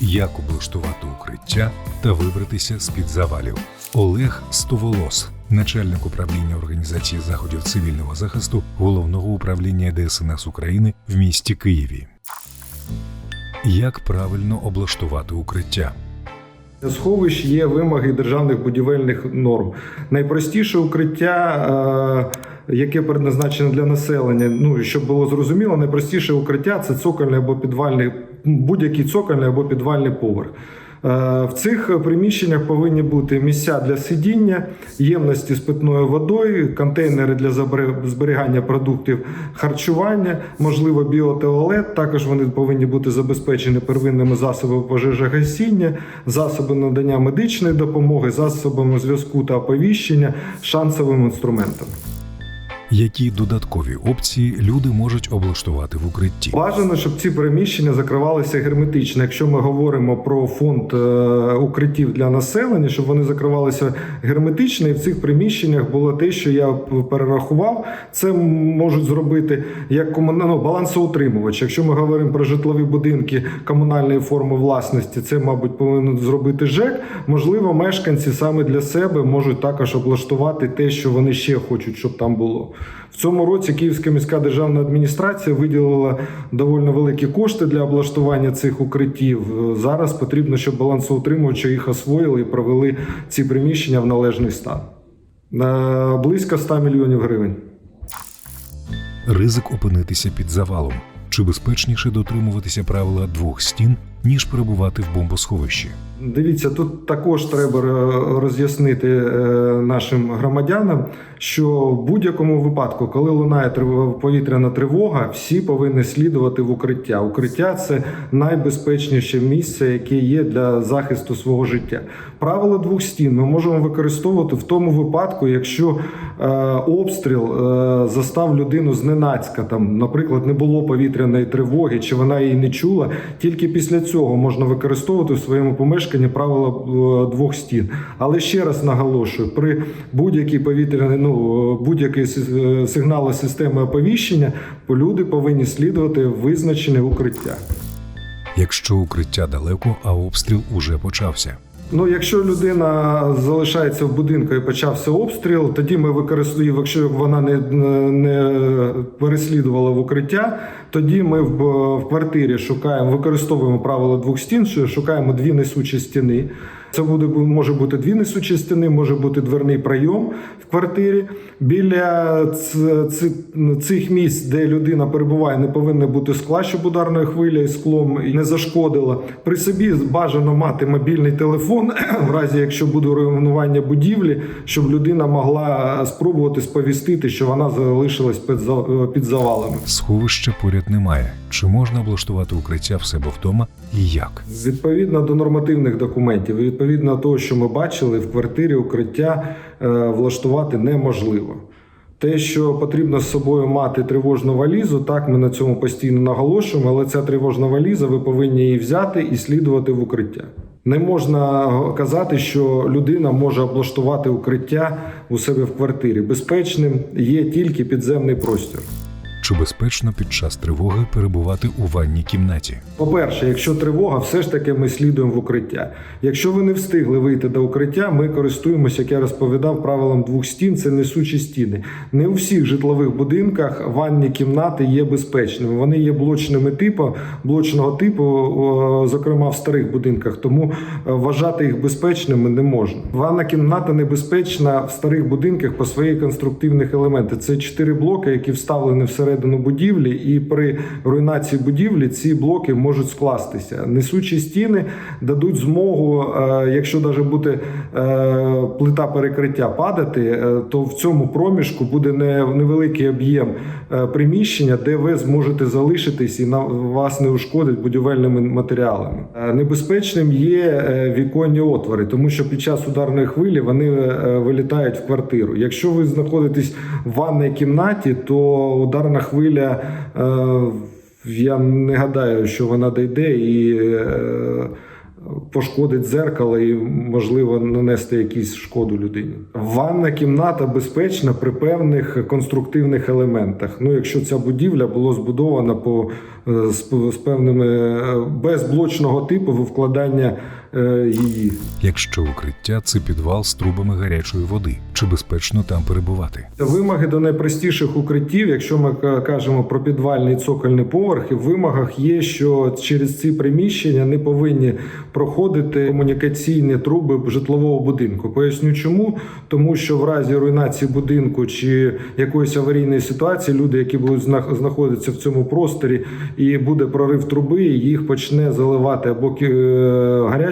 як облаштувати укриття та вибратися з під завалів. Олег Стоволос, начальник управління організації заходів цивільного захисту головного управління ДСНС України в місті Києві. Як правильно облаштувати укриття? Сховищ є вимоги державних будівельних норм. Найпростіше укриття, е, яке предназначене для населення, ну щоб було зрозуміло, найпростіше укриття це цокольний або підвальний, будь-який цокольний або підвальний поверх. Е, В цих приміщеннях повинні бути місця для сидіння, ємності з питною водою, контейнери для зберігання продуктів харчування, можливо, біотуалет. Також вони повинні бути забезпечені первинними засобами пожежогасіння, засоби надання медичної допомоги, засобами зв'язку та оповіщення, шансовим інструментом. Які додаткові опції люди можуть облаштувати в укритті? Бажано, щоб ці приміщення закривалися герметично. Якщо ми говоримо про фонд е, укриттів для населення, щоб вони закривалися герметично, і в цих приміщеннях було те, що я перерахував. Це можуть зробити як комуна- ну, балансоутримувач. Якщо ми говоримо про житлові будинки комунальної форми власності, це, мабуть, повинен зробити ЖЕК. Можливо, мешканці саме для себе можуть також облаштувати те, що вони ще хочуть, щоб там було. В цьому році Київська міська державна адміністрація виділила доволі великі кошти для облаштування цих укриттів. Зараз потрібно, щоб балансоутримувачі їх освоїли і провели ці приміщення в належний стан. На близько 100 мільйонів гривень. Ризик опинитися під завалом. Чи безпечніше дотримуватися правила двох стін, ніж перебувати в бомбосховищі? Дивіться, тут також треба е, роз'яснити е, нашим громадянам, що в будь-якому випадку, коли лунає повітряна тривога, всі повинні слідувати в укриття. Укриття це найбезпечніше місце, яке є для захисту свого життя. Правило двох стін ми можемо використовувати в тому випадку, якщо е, обстріл е, застав людину зненацька, там, наприклад, не було повітряної тривоги, чи вона її не чула. Тільки після цього можна використовувати в своєму помешканні правило е, двох стін. Але ще раз наголошую, при будь-якій повітряній, ну будь-якій си- е, сигнали системи оповіщення, люди повинні слідувати визначене укриття. Якщо укриття далеко, а обстріл уже почався. Ну, якщо людина залишається в будинку і почався обстріл, тоді ми використовуємо, якщо вона не, не переслідувала в укриття, тоді ми в, в квартирі шукаємо, використовуємо правило двох стін, що шукаємо дві несучі стіни. Це буде може бути дві несучі стіни, може бути дверний прийом в квартирі. Біля цих місць, де людина перебуває, не повинно бути скла, щоб ударною хвилею склом не зашкодила. При собі бажано мати мобільний телефон, в разі якщо буде руйнування будівлі, щоб людина могла спробувати сповістити, що вона залишилась під за- під завалами. Сховища поряд немає. Чи можна облаштувати укриття в себе вдома і як? Відповідно до нормативних документів, і відповідно того, що ми бачили, в квартирі укриття е, влаштувати неможливо. Те, що потрібно з собою мати тривожну валізу, так ми на цьому постійно наголошуємо, але ця тривожна валіза, ви повинні її взяти і слідувати в укриття. Не можна казати, що людина може облаштувати укриття у себе в квартирі. Безпечним є тільки підземний простір. Чи безпечно під час тривоги перебувати у ванній кімнаті? По-перше, якщо тривога, все ж таки ми слідуємо в укриття. Якщо ви не встигли вийти до укриття, ми користуємося, як я розповідав, правилом двох стін це несучі стіни. Не у всіх житлових будинках ванні кімнати є безпечними. Вони є блочними типу, блочного типу, зокрема в старих будинках, тому е, вважати їх безпечними не можна. Ванна кімната небезпечна в старих будинках по своїх конструктивних елементах. Це чотири блоки, які вставлені всередину будівлі, і при руйнації будівлі ці блоки можуть скластися. Несучі стіни дадуть змогу, е, якщо навіть буде е, плита перекриття падати, е, то в цьому проміжку буде невеликий об'єм приміщення, де ви зможете залишитись і на вас не ушкодить будівельними матеріалами. Небезпечним є віконні отвори, тому що під час ударної хвилі вони вилітають в квартиру. Якщо ви знаходитесь в ванній кімнаті, то ударна. Е, Я не гадаю, що вона дійде і е, пошкодить дзеркало і, можливо, нанести якусь шкоду людині. Ванна кімната безпечна при певних конструктивних елементах. Ну, якщо ця будівля була збудована по е, з, з певними е, без блочного типу вкладання її. Якщо укриття це підвал з трубами гарячої води, чи безпечно там перебувати? Вимоги до найпростіших укриттів, якщо ми кажемо про підвальний цокольний поверх, і в вимогах є, що через ці приміщення не повинні проходити комунікаційні труби житлового будинку. Поясню чому, тому що в разі руйнації будинку чи якоїсь аварійної ситуації люди, які будуть знах- знаходитися в цьому просторі, і буде прорив труби, їх почне заливати або е,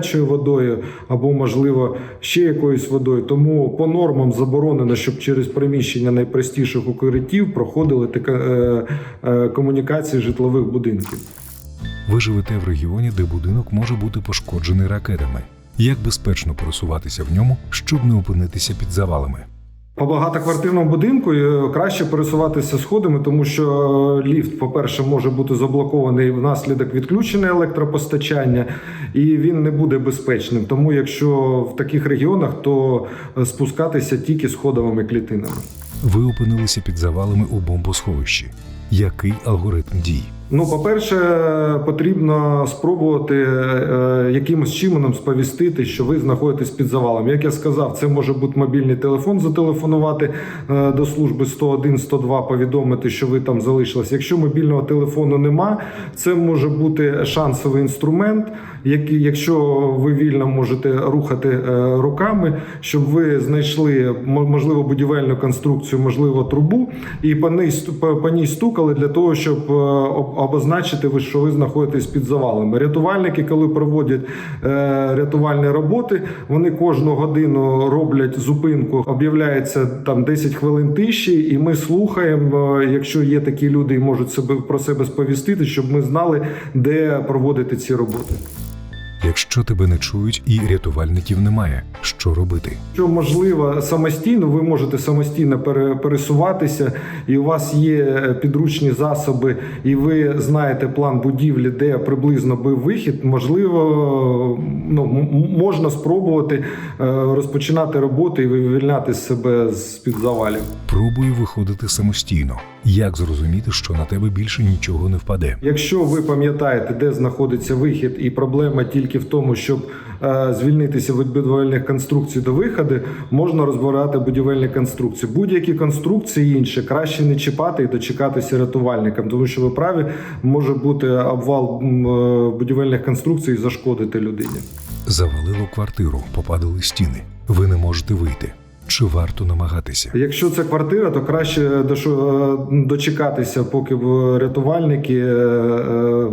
гарячою водою, або можливо ще якоюсь водою. Тому по нормам заборонено, щоб через приміщення найпростіших укриттів проходили е, е, комунікації житлових будинків. Ви живете в регіоні, де будинок може бути пошкоджений ракетами. Як безпечно пересуватися в ньому, щоб не опинитися під завалами? По багатоквартирному будинку е, краще пересуватися сходами, тому що е, ліфт, по-перше, може бути заблокований внаслідок відключення електропостачання, і він не буде безпечним. Тому, якщо в таких регіонах, то е, спускатися тільки сходовими клітинами. Ви опинилися під завалами у бомбосховищі. Який алгоритм дій? Ну, по-перше, потрібно спробувати е, якимось чином сповістити, що ви знаходитесь під завалом. Як я сказав, це може бути мобільний телефон, зателефонувати е, до служби 101, 102, повідомити, що ви там залишились. Якщо мобільного телефону нема, це може бути шансовий інструмент, якщо ви вільно можете рухати е, руками, щоб ви знайшли мо- можливо будівельну конструкцію, можливо, трубу, і по ній по, ній стукали для того, щоб е, обозначити ви, що ви знаходитесь під завалами. Рятувальники, коли проводять е, рятувальні роботи, вони кожну годину роблять зупинку, об'являється там 10 хвилин тиші, і ми слухаємо, якщо є такі люди і можуть себе про себе сповістити, щоб ми знали, де проводити ці роботи. Якщо тебе не чують і рятувальників немає, що робити? Що можливо самостійно, ви можете самостійно пере- пересуватися, і у вас є е, підручні засоби, і ви знаєте план будівлі, де приблизно би вихід. Можливо, ну можна спробувати е, розпочинати роботи і вивільняти себе з під завалів. Пробую виходити самостійно. Як зрозуміти, що на тебе більше нічого не впаде? Якщо ви пам'ятаєте, де знаходиться вихід, і проблема тільки в тому, щоб е, звільнитися від будівельних конструкцій до виходу, можна розбирати будівельні конструкції. Будь-які конструкції інші краще не чіпати і дочекатися рятувальникам, тому що ви праві може бути обвал е, будівельних конструкцій і зашкодити людині. Завалило квартиру, попадали стіни. Ви не можете вийти. Чи варто намагатися? Якщо це квартира, то краще е, дочекатися, поки рятувальники е, е,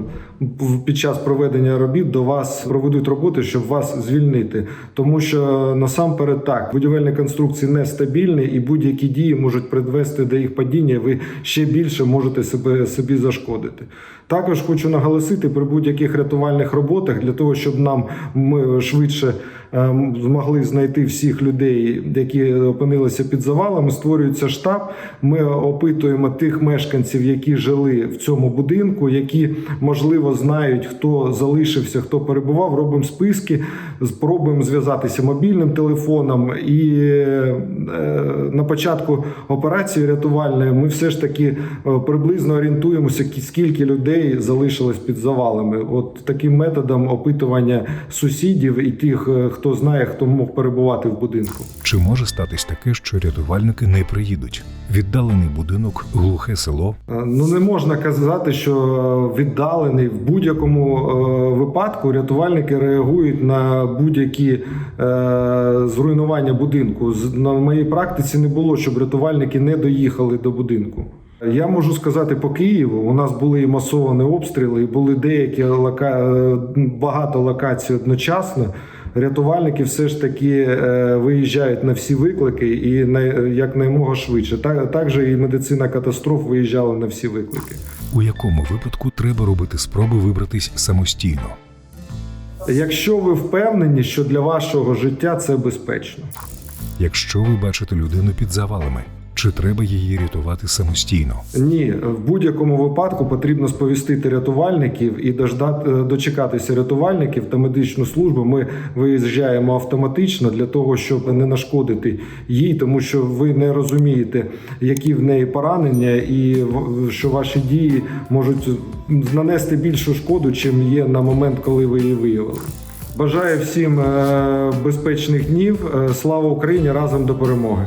під час проведення робіт до вас проведуть роботи, щоб вас звільнити. Тому що насамперед так будівельні конструкції нестабільні і будь-які дії можуть призвести до їх падіння. Ви ще більше можете себе собі зашкодити. Також хочу наголосити при будь-яких рятувальних роботах для того, щоб нам ми швидше е, змогли знайти всіх людей, які опинилися під завалами. Створюється штаб. Ми опитуємо тих мешканців, які жили в цьому будинку, які можливо знають, хто залишився, хто перебував. Робимо списки, спробуємо зв'язатися мобільним телефоном. І е, на початку операції рятувальної ми все ж таки е, приблизно орієнтуємося, скільки людей залишилось під завалами. От таким методом опитування сусідів і тих, е, хто знає, хто мог перебувати в будинку. Чи може статись таке, що рятувальники не приїдуть? Віддалений будинок, глухе село. Ну не можна казати, що віддалений в будь-якому е, випадку рятувальники реагують на будь-які е, зруйнування будинку. На моїй практиці не було, щоб рятувальники не доїхали до будинку. Я можу сказати по Києву. У нас були і масовані обстріли, і були деякі лока... е, багато локацій одночасно. Рятувальники все ж таки е, виїжджають на всі виклики і на якнаймога швидше. Так також і медицина катастроф виїжджала на всі виклики. У якому випадку треба робити спроби вибратись самостійно? Якщо ви впевнені, що для вашого життя це безпечно, Якщо ви бачите людину під завалами, Чи треба її рятувати самостійно? Ні, в будь-якому випадку потрібно сповістити рятувальників і дождати, е, дочекатися рятувальників та медичну службу. Ми виїжджаємо автоматично для того, щоб не нашкодити їй, тому що ви не розумієте, які в неї поранення, і що ваші дії можуть нанести більшу шкоду, чим є на момент, коли ви її виявили. Бажаю всім е, безпечних днів. Е, Слава Україні! Разом до перемоги!